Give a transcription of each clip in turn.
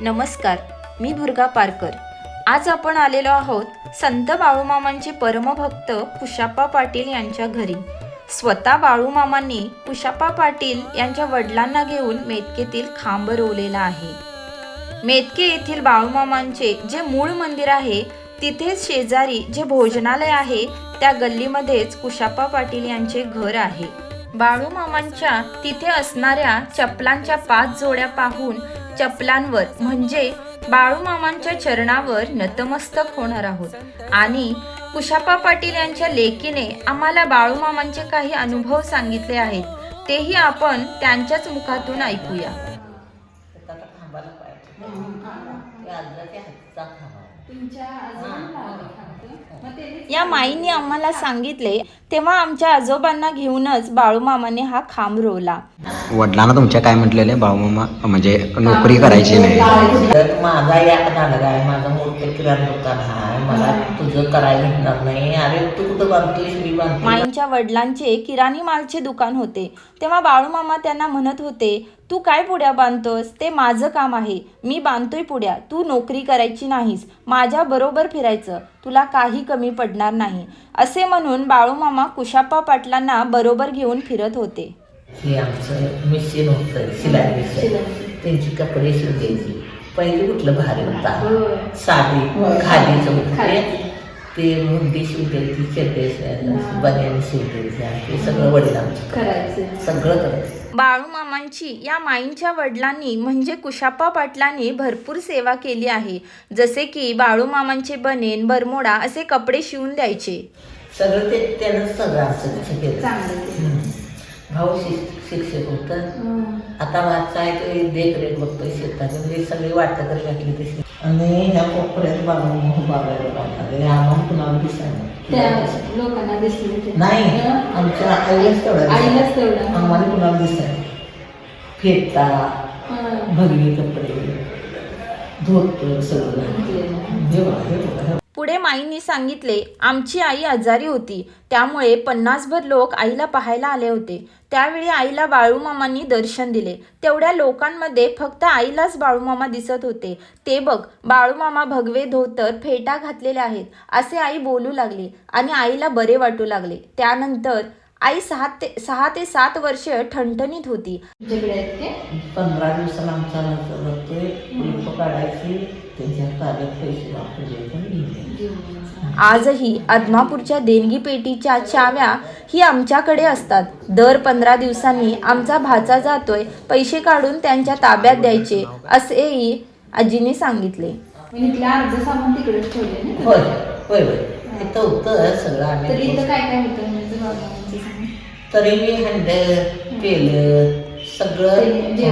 नमस्कार मी दुर्गा पारकर. आज आपण आलेलो आहोत संत बाळूमामांचे परमभक्त कुशाप्पा पाटील यांच्या घरी. स्वतः बाळूमामांनी कुशाप्पा पाटील यांच्या वडिलांना घेऊन मेतकेतील खांब रोवलेला आहे. मेतके येथील बाळूमामांचे जे मूळ मंदिर आहे तिथेच शेजारी जे भोजनालय आहे त्या गल्लीमध्येच कुशाप्पा पाटील यांचे घर आहे. बाळूमामांच्या तिथे असणाऱ्या चपलांच्या पाच जोड्या पाहून चपलांवर म्हणजे बाळूमामांच्या चरणावर नतमस्तक होणार आहोत. आणि कुशापा पाटील यांच्या लेकीने आम्हाला बाळूमामांचे काही अनुभव सांगितले आहेत. तेही आपण त्यांच्याच मुखातून ऐकूया. या माईने आम्हाला सांगितले तेव्हा आमच्या आजोबांना घेऊनच बाळूमामाने हा खांब रोवला. वडिलांना तुमच्या काय म्हटलेले? बाळूमामा म्हणजे नोकरी करायची नाही. माझा याक झालेला आहे माझा मोठं किराणा दुकान आहे. मला तुझं करायला भेटणार नाही. अरे तू कुठं बांधतोय माईंच्या वडिलांचे किराणी मालचे दुकान होते. तेव्हा बाळूमामा त्यांना म्हणत होते तू काय पुड्या बांधतोस? ते माझं काम आहे. मी बांधतोय पुड्या तू नोकरी करायची नाहीस. माझ्या बरोबर फिरायचं. तुला काही कमी पडणार नाही. असे म्हणून बाळूमामा कुशाप्पा पाटलांना बरोबर घेऊन फिरत होते. हे आमचं मिशीन होतं शिलाई मिशीन त्यांची कपडे शिवायची पहिले कुठलं भारी होता? साडी खादीचं होतं ते ते मुंडी शिवतायची चेटे बन्याने शिवतायची हे सगळं वडील आमचं करायचं. सगळं करायचं. बाळूमामांची या माईंच्या वडिलांनी म्हणजे कुशाप्पा पाटलांनी भरपूर सेवा केली आहे जसे की बाळूमामांचे बनेन बरमोडा असे कपडे शिवून द्यायचे सगळं ते त्यानं सगळं केलं. हम्म. भाऊ शिक शिक्षक होतं हं. आता वाचा आहे ते देखरेख बघतोय म्हणजे सगळी वाटत तरी घातली तशी आणि ह्या कोपऱ्यात बाबा बाबाला बांधले आम्हाला कुणाला दिसायला लोकांना दिसले. नाही? आमच्या आईलाच तेवढं आईलाच तेवढं. आम्हाला कुणाला दिसायला फेटा. भगवी कपडे धोतर सगळं घातलेलं. हे बघा हे बघा हे पुढे माईंनी सांगितले आमची आई आजारी होती. त्यामुळे पन्नासभर लोक आईला पाहायला आले होते. त्यावेळी आईला बाळूमामांनी दर्शन दिले. तेवढ्या लोकांमध्ये फक्त आईलाच बाळूमामा दिसत होते. ते बघ बाळूमामा भगवे धोतर फेटा घातलेले आहेत असे आई बोलू लागली आणि आईला बरे वाटू लागले. त्यानंतर आई सहा ते सहा ते सात वर्ष ठणठणीत होती. पंधरा दिवसाला आमचा नंतर होते काढायची त्यांच्या ताब्यात पैसे वापरले पण घेऊन आजही आदमापूरच्या देणगी पेटीच्या चाव्या ही आमच्याकडे असतात. दर पंधरा दिवसांनी आमचा भाचा जातोय पैसे काढून त्यांच्या ताब्यात द्यायचे असेही आजीने सांगितले. मग इथलं अर्ध सामान तिकडेच ठेवले ना होय होय होय. इथं होतं सगळं तर आम्ही इथं काय काय होतं? बाबांचं सांग. तरी मी हंड केलं सगळी.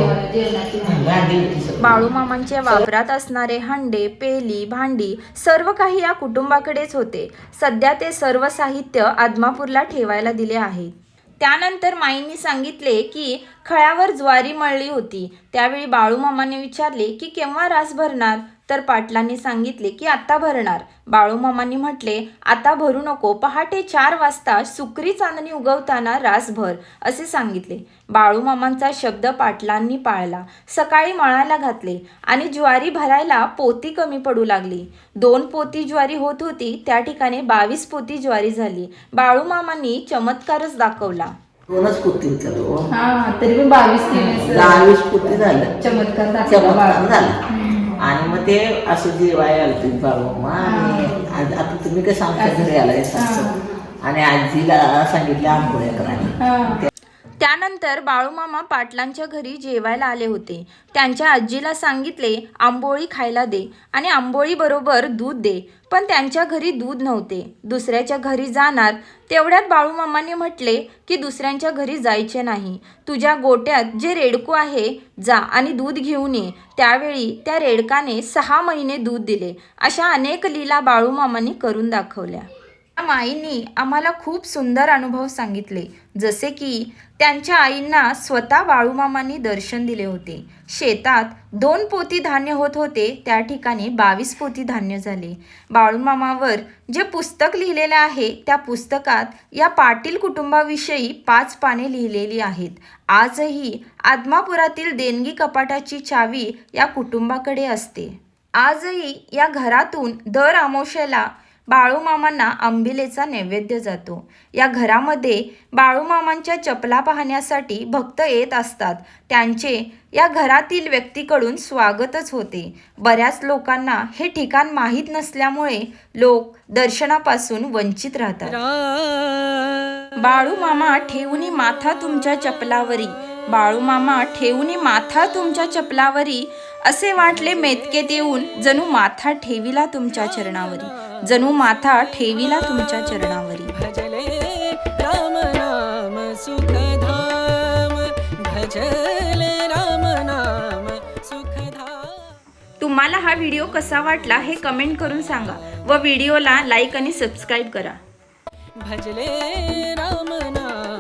बाळूमामांच्या वापरात असणारे हंडे पेली भांडी सर्व काही या कुटुंबाकडेच होते. सध्या ते सर्व साहित्य आदमापूरला ठेवायला दिले आहे. त्यानंतर माईंनी सांगितले की खळ्यावर ज्वारी मळली होती. त्यावेळी बाळूमामाने विचारले की केव्हा रास भरणार? तर पाटलांनी सांगितले की आता भरणार. बाळूमामांनी म्हटले आता भरू नको पहाटे चार वाजता सुकरी चांदणी उगवताना रास भर असे सांगितले. बाळूमामांचा शब्द पाटलांनी पाळला. सकाळी मळायला घातले आणि ज्वारी भरायला पोती कमी पडू लागली. दोन पोती ज्वारी होत होती त्या ठिकाणी बावीस पोती ज्वारी झाली. बाळूमामांनी चमत्कारच दाखवला. दोनच कुर्ती होत्या तरी पण बावीस तेवीस दहावीस कुर्ती झालं चमत्कार. झाला. आणि मग ते असं जेवाय आलते बाबा आणि आता तुम्ही कसं आमच्या घरी आलाय? आणि आजीला सांगितलं आंबोळ्या करायला. त्यानंतर बाळूमामा पाटलांच्या घरी जेवायला आले होते. त्यांच्या आजीला सांगितले आंबोळी खायला दे आणि आंबोळीबरोबर दूध दे. पण त्यांच्या घरी दूध नव्हते. दुसऱ्याच्या घरी जाणार तेवढ्यात बाळूमामाने म्हटले की दुसऱ्यांच्या घरी जायचे नाही. तुझ्या गोट्यात जे रेडकू आहे जा आणि दूध घेऊन ये. त्यावेळी त्या रेडकाने सहा महिने दूध दिले. अशा अनेक लीला बाळूमामांनी करून दाखवल्या. माईंनी आम्हाला खूप सुंदर अनुभव सांगितले जसे की त्यांच्या आईंना स्वतः बाळूमामांनी दर्शन दिले होते. शेतात दोन पोती धान्य होत होते त्या ठिकाणी बावीस पोती धान्य झाले. बाळूमामावर जे पुस्तक लिहिलेले आहे त्या पुस्तकात या पाटील कुटुंबाविषयी पाच पाने लिहिलेली आहेत. आजही आदमापुरातील देणगी कपाटाची चावी या कुटुंबाकडे असते. आजही या घरातून दर अमावस्येला बाळूमामांना आंबिलेचा नैवेद्य जातो. या घरामध्ये बाळूमामांच्या चपला पाहण्यासाठी भक्त येत असतात. त्यांचे या घरातील व्यक्तीकडून स्वागतच होते. बऱ्याच लोकांना हे ठिकाण माहीत नसल्यामुळे लोक दर्शनापासून वंचित राहतात. बाळूमामा ठेवूनी माथा तुमच्या चपलावरी. बाळूमामा ठेवूनी माथा तुमच्या चपलावरी. असे वाटले मेतकेत येऊन जणू माथा ठेविला तुमच्या चरणावरी. जणू माथा ठेविला तुमच्या चरणावरी. भजले राम नाम सुखधाम भजले राम नाम सुखधाम. तुम्हाला हा व्हिडिओ कसा वाटला हे कमेंट करून सांगा व व्हिडिओला लाईक आणि सबस्क्राईब करा. भजले राम नाम